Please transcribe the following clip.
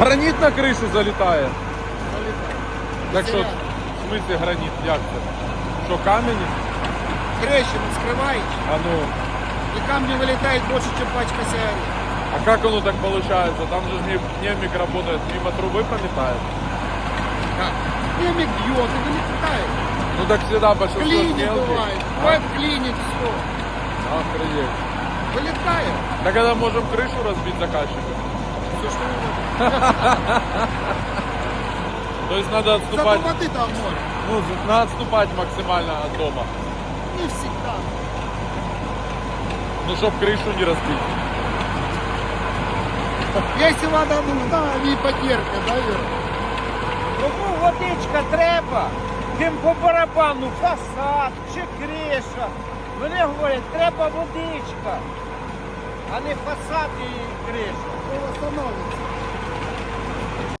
Граніт на кришу залітає. Залітає. Так що, в Заряд. смысле граніт, як це? Що камені? Трещину скрываешь, А ну, и камни вылетает больше, чем пачка сигарет. а как оно так получается? Там же не- пневмик работает, мимо трубы пролетает. Как? Химик бьет и вылетает. Ну так всегда большинство Клинит мелких. бывает. А, Бывает клинит все. Охренеть. Вылетает. Так когда можем крышу разбить заказчика. Все, что угодно. То есть надо отступать, воды там море. ну, надо отступать максимально от дома. Не всегда. Ну, чтоб крышу не разбить. Если вода нужна, они потерпят, да, Юра? Кому водичка треба, тим по барабану фасад чи криша. Вони говорять, треба водичка, а не фасад і восстановится.